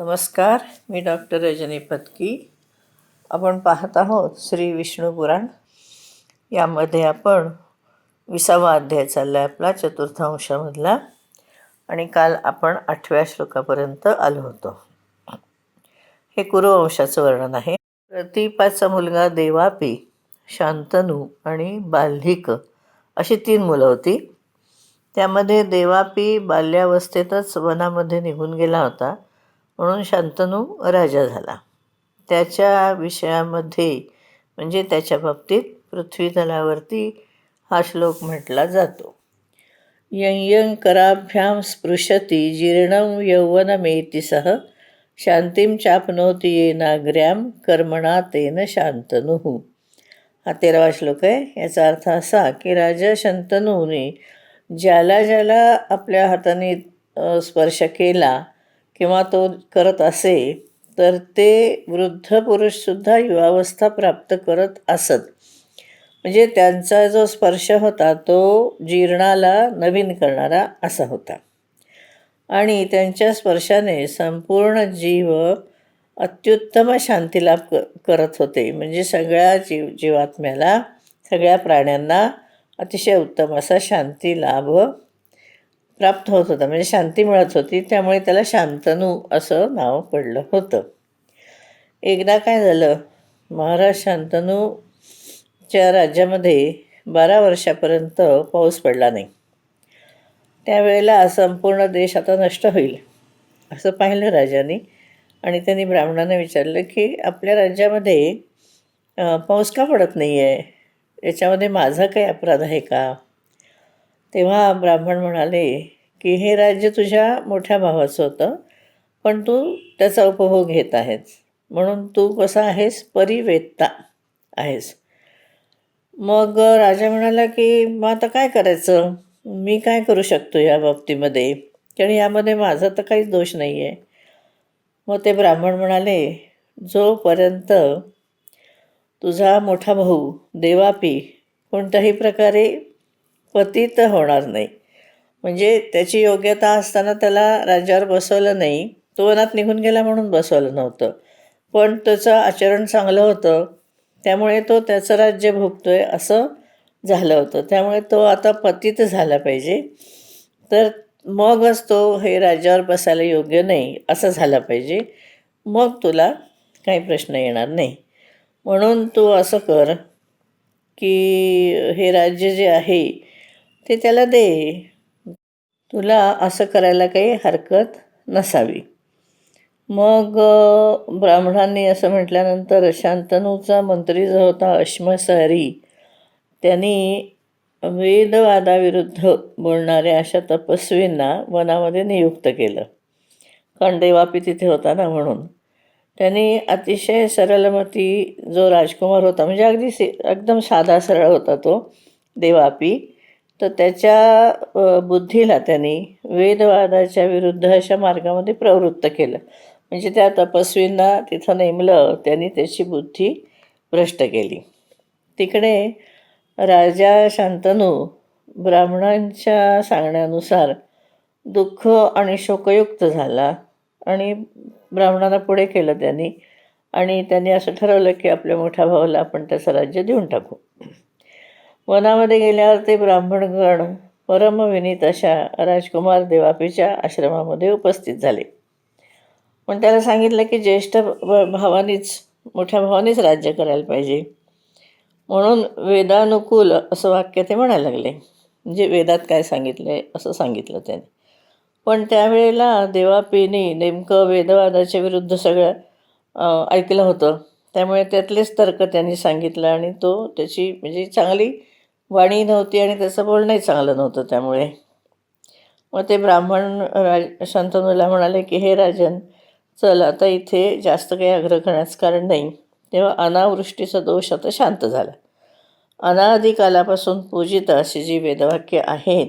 नमस्कार मी डॉक्टर रजनी पत्की. आपण पाहत आहोत श्री विष्णू पुराण. यामध्ये आपण विसावा अध्याय चालला आहे आपला चतुर्थांशामधला आणि काल आपण आठव्या श्लोकापर्यंत आलो होतो. हे कुरुवंशाचं वर्णन आहे. प्रतिपाचा मुलगा देवापी शांतनू आणि बाल्हिक अशी तीन मुलं होती. त्यामध्ये देवापी बाल्यावस्थेतच वनामध्ये निघून गेला होता. म्हणून शांतनू राजा झाला. त्याच्या विषयामध्ये म्हणजे त्याच्या बाबतीत पृथ्वीतलावरती हा श्लोक म्हटला जातो. यं कराभ्याम स्पृशती जीर्णं यौवनमेती सह शांतीम चापनोती येनाग्र्याम कर्मणा तेन शांतनु. हा तेरावा श्लोक आहे. याचा अर्थ असा की राजा शंतनूने ज्याला ज्याला आपल्या हाताने स्पर्श केला किंवा तो करत असे तर ते वृद्ध पुरुषसुद्धा युवावस्था प्राप्त करत असत. म्हणजे त्यांचा जो स्पर्श होता तो जीर्णाला नवीन करणारा असा होता. आणि त्यांच्या स्पर्शाने संपूर्ण जीव अत्युत्तम शांतीलाभ क करत होते. म्हणजे सगळ्या जीव जीवात्म्याला सगळ्या प्राण्यांना अतिशय उत्तम असा शांती लाभ प्राप्त होत होता. म्हणजे शांती मिळत होती. त्यामुळे त्याला शांतनू असं नाव पडलं होतं. एकदा काय झालं? महाराज शांतनूच्या राज्यामध्ये बारा वर्षापर्यंत पाऊस पडला नाही. त्यावेळेला संपूर्ण देश आता नष्ट होईल असं पाहिलं राजाने. आणि त्यांनी ब्राह्मणांना विचारलं की आपल्या राज्यामध्ये पाऊस का पडत नाही आहे याच्यामध्ये माझा काही अपराध आहे का? तेव्हा ब्राह्मण म्हणाले की हे राज्य तुझ्या मोठ्या भावाचं होतं पण तू त्याचा उपभोग घेत आहेस. म्हणून तू कसा आहेस? परिवेत्ता आहेस. मग राजा म्हणाला की मग आता काय करायचं? मी काय करू शकतो या बाबतीमध्ये? कारण यामध्ये माझा तर काहीच दोष नाही आहे मग ते ब्राह्मण म्हणाले जोपर्यंत तुझा मोठा भाऊ देवापी कोणत्याही प्रकारे पतित होणार नाही. म्हणजे त्याची योग्यता असताना त्याला राज्यावर बसवलं नाही. तो वनात निघून गेला म्हणून बसवलं नव्हतं. पण त्याचं आचरण चांगलं होतं. त्यामुळे तो त्याचं राज्य भोगतो आहे असं झालं होतं. त्यामुळे तो आता पतित झाला पाहिजे. तर मगच तो हे राज्यावर बसायला योग्य नाही असं झालं पाहिजे. मग तुला काही प्रश्न येणार नाही. म्हणून तू असं कर की हे राज्य जे आहे ते त्याला दे. तुला असं करायला काही हरकत नसावी. मग ब्राह्मणांनी असं म्हटल्यानंतर शांतनूचा मंत्री जो होता अश्मसारी त्यांनी वेदवादाविरुद्ध बोलणाऱ्या अशा तपस्वींना वनामध्ये नियुक्त केलं. कारण देवापी तिथे होता ना म्हणून. त्यांनी अतिशय सरलमती जो राजकुमार होता म्हणजे अगदी से एकदम साधा सरळ होता तो देवापी तर त्याच्या बुद्धीला त्यांनी वेदवादाच्या विरुद्ध अशा मार्गामध्ये प्रवृत्त केलं. म्हणजे त्या तपस्वींना तिथं नेमलं त्यांनी त्याची बुद्धी भ्रष्ट केली. तिकडे राजा शांतनू ब्राह्मणांच्या सांगण्यानुसार दुःख आणि शोकयुक्त झाला आणि ब्राह्मणांना पुढे केलं त्यांनी. आणि त्यांनी असं ठरवलं की आपल्या मोठ्या भावाला आपण त्याचं राज्य देऊन टाकू. वनामध्ये गेल्यावर ते ब्राह्मणगण परमविनीत अशा राजकुमार देवापीच्या आश्रमामध्ये उपस्थित झाले. पण त्याला सांगितलं की ज्येष्ठ भावानीच मोठ्या भावानीच राज्य करायला पाहिजे. म्हणून वेदानुकूल असं वाक्य ते म्हणायला लागले. म्हणजे वेदात काय सांगितलं आहे असं सांगितलं त्याने. पण त्यावेळेला देवापीने नेमकं वेदवादाच्या विरुद्ध सगळं ऐकलं होतं. त्यामुळे त्यातलेच तर्क त्यांनी सांगितलं आणि तो त्याची म्हणजे चांगली वाणी नव्हती आणि त्याचं बोलणंही चांगलं नव्हतं त्यामुळे. मग ते ब्राह्मण राज शांतनूला म्हणाले की हे राजन चल आता इथे जास्त काही आग्रह करण्याचं कारण नाही. तेव्हा अनावृष्टीचा दोष आता शांत झाला. अनादी कालापासून पूजित अशी जी वेदवाक्य आहेत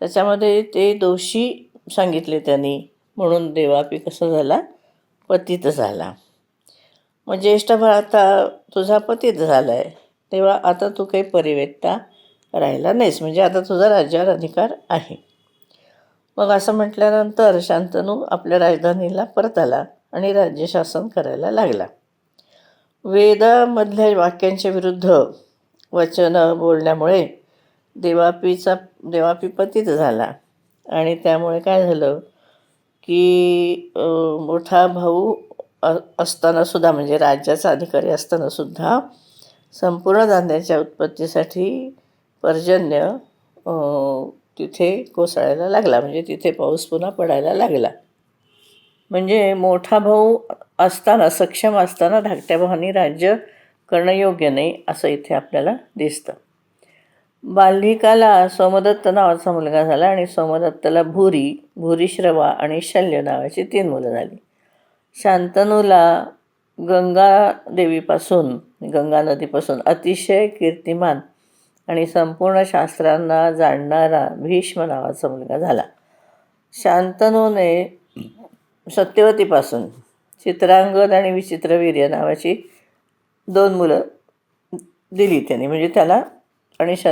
त्याच्यामध्ये ते दोषी सांगितले त्यांनी. म्हणून देवापी कसं झाला? पतित झाला. मग ज्येष्ठ भ्राता तुझा पतित झाला आहे तेव्हा आता तू काही परिवेत्ता राहिला नाहीस. म्हणजे आता तुझा राज्यावर अधिकार आहे. मग असं म्हटल्यानंतर शांतनू आपल्या राजधानीला परत आला आणि राज्यशासन करायला लागला. वेदामधल्या वाक्यांच्या विरुद्ध वचनं बोलण्यामुळे देवापीचा देवापी पतित झाला. आणि त्यामुळे काय झालं की मोठा भाऊ असतानासुद्धा म्हणजे राज्याचा अधिकारी असतानासुद्धा संपूर्ण धान्याच्या उत्पत्तीसाठी पर्जन्य तिथे कोसळायला लागला. म्हणजे तिथे पाऊस पुन्हा पडायला लागला. म्हणजे मोठा भाऊ असताना सक्षम असताना धाकट्या भावानी राज्य करणं योग्य नाही असं इथे आपल्याला दिसतं. बाल्हिकाला सोमदत्त नावाचा मुलगा झाला आणि सोमदत्तला भूरी भूरीश्रवा आणि शल्य नावाची तीन मुलं झाली. शांतनूला गंगा देवीपासून गंगा नदीपासून अतिशय कीर्तिमान आणि संपूर्ण शास्त्रांना जाणणारा भीष्म नावाचा मुलगा झाला. शांतनूने सत्यवतीपासून चित्रांगद आणि विचित्रवीर्य नावाची दोन मुलं दिली त्याने. म्हणजे त्याला आणि श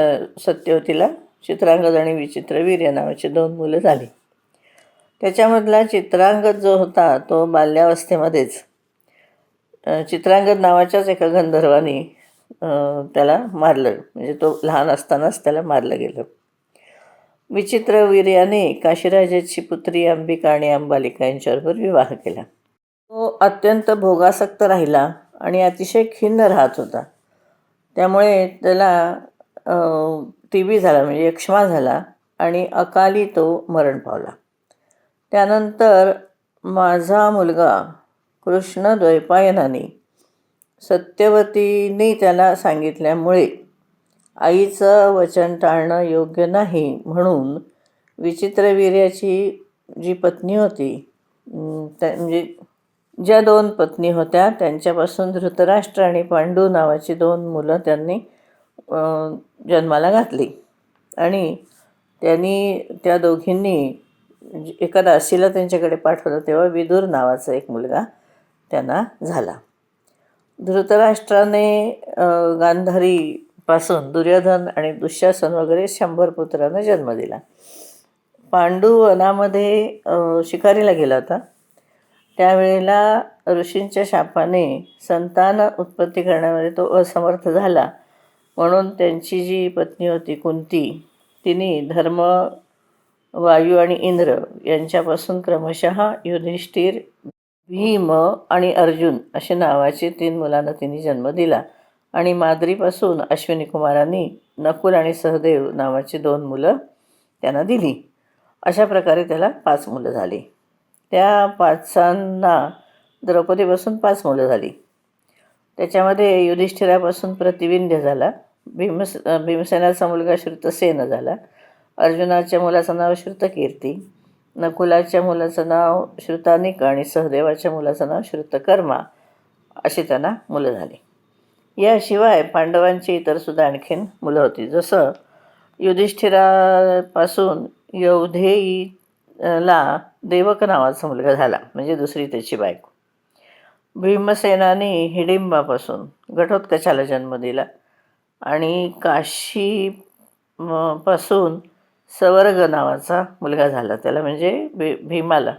सत्यवतीला चित्रांगद आणि विचित्रवीर्य नावाची दोन मुलं झाली. त्याच्यामधला चित्रांगद जो होता तो बाल्यावस्थेमध्येच चित्रांगद नावाच्याच एका गंधर्वाने त्याला मारलं. म्हणजे तो लहान असतानाच त्याला मारलं गेलं. विचित्र वीर्याने काशीराजाची पुत्री अंबिका आणि अंबालिका यांच्याबरोबर विवाह केला. तो अत्यंत भोगासक्त राहिला आणि अतिशय खिन्न राहत होता. त्यामुळे त्याला टी बी झाला म्हणजे यक्ष्मा झाला आणि अकाली तो मरण पावला. त्यानंतर माझा मुलगा कृष्ण द्वैपायनाने सत्यवतीने त्याला सांगितल्यामुळे आईचं वचन टाळणं योग्य नाही म्हणून विचित्रवीर्याची जी पत्नी होती त्या म्हणजे ज्या दोन पत्नी होत्या त्यांच्यापासून धृतराष्ट्र आणि पांडू नावाची दोन मुलं त्यांनी जन्माला घातली. आणि त्यांनी त्या दोघींनी एका दासीला त्यांच्याकडे पाठवलं तेव्हा विदूर नावाचा एक मुलगा त्यांना झाला. धृतराष्ट्राने गांधारीपासून दुर्योधन आणि दुःशासन वगैरे शंभर पुत्रांना जन्म दिला. पांडू वनामध्ये शिकारीला गेला होता. त्यावेळेला ऋषींच्या शापाने संतान उत्पत्ती करण्यामध्ये तो असमर्थ झाला. म्हणून त्यांची जी पत्नी होती कुंती तिने धर्म वायू आणि इंद्र यांच्यापासून क्रमशः युधिष्ठिर भीम आणि अर्जुन असे नावाचे तीन मुलांना तिने जन्म दिला. आणि माद्रीपासून अश्विनी कुमारांनी नकुल आणि सहदेव नावाची दोन मुलं त्यांना दिली. अशा प्रकारे त्याला पाच मुलं झाली. त्या पाचांना द्रौपदीपासून पाच मुलं झाली. त्याच्यामध्ये युधिष्ठिरापासून प्रतिविंध्य झाला. भीमस भीमसेनाचा मुलगा श्रुतसेन झाला. अर्जुनाच्या मुलाचं नाव श्रुतकीर्ती. नकुलाच्या मुलाचं नाव श्रुतानिक आणि सहदेवाच्या मुलाचं नाव श्रुतकर्मा अशी त्यांना मुलं झाली. याशिवाय पांडवांची इतरसुद्धा आणखीन मुलं होती. जसं युधिष्ठिरापासून यौधेईला देवक नावाचा मुलगा झाला म्हणजे दुसरी त्याची बायको. भीमसेनाने हिडिंबापासून घटोत्कचाला जन्म दिला आणि काशी म, पासून सवर्ग नावाचा मुलगा झाला. त्याला म्हणजे भी भीमाला.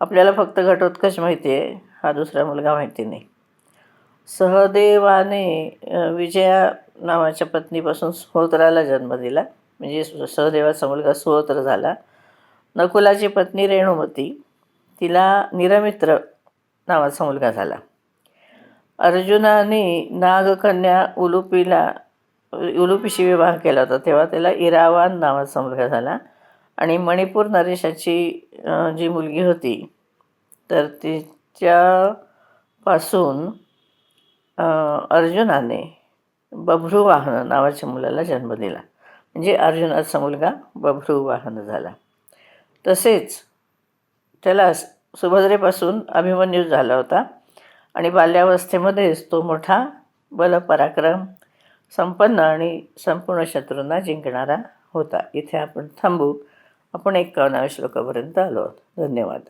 आपल्याला फक्त घटोत्कच माहिती आहे. हा दुसरा मुलगा माहिती नाही. सहदेवाने विजया नावाच्या पत्नीपासून सुहोत्राला जन्म दिला. म्हणजे सहदेवाचा मुलगा सुहोत्र झाला. नकुलाची पत्नी रेणुमती. तिला निरमित्र नावाचा मुलगा झाला. अर्जुनाने नागकन्या उलुपीला उलुपीशी विवाह केला होता तेव्हा त्याला इरावान नावाचा मुलगा झाला. आणि मणिपूर नरेशाची जी मुलगी होती तर तिच्यापासून अर्जुनाने अर्जुनाने बभ्रुवाहन नावाच्या मुलाला जन्म दिला. म्हणजे अर्जुनाचा मुलगा बभ्रुवाहन झाला. तसेच त्याला सुभद्रेपासून अभिमन्यू झाला होता. आणि बाल्यावस्थेमध्येच तो मोठा बलपराक्रम संपन्न आणि संपूर्ण शत्रूंना जिंकणारा होता. इथे आपण थांबू. आपण एकावन्नाव्या श्लोकापर्यंत आलो आहोत. धन्यवाद.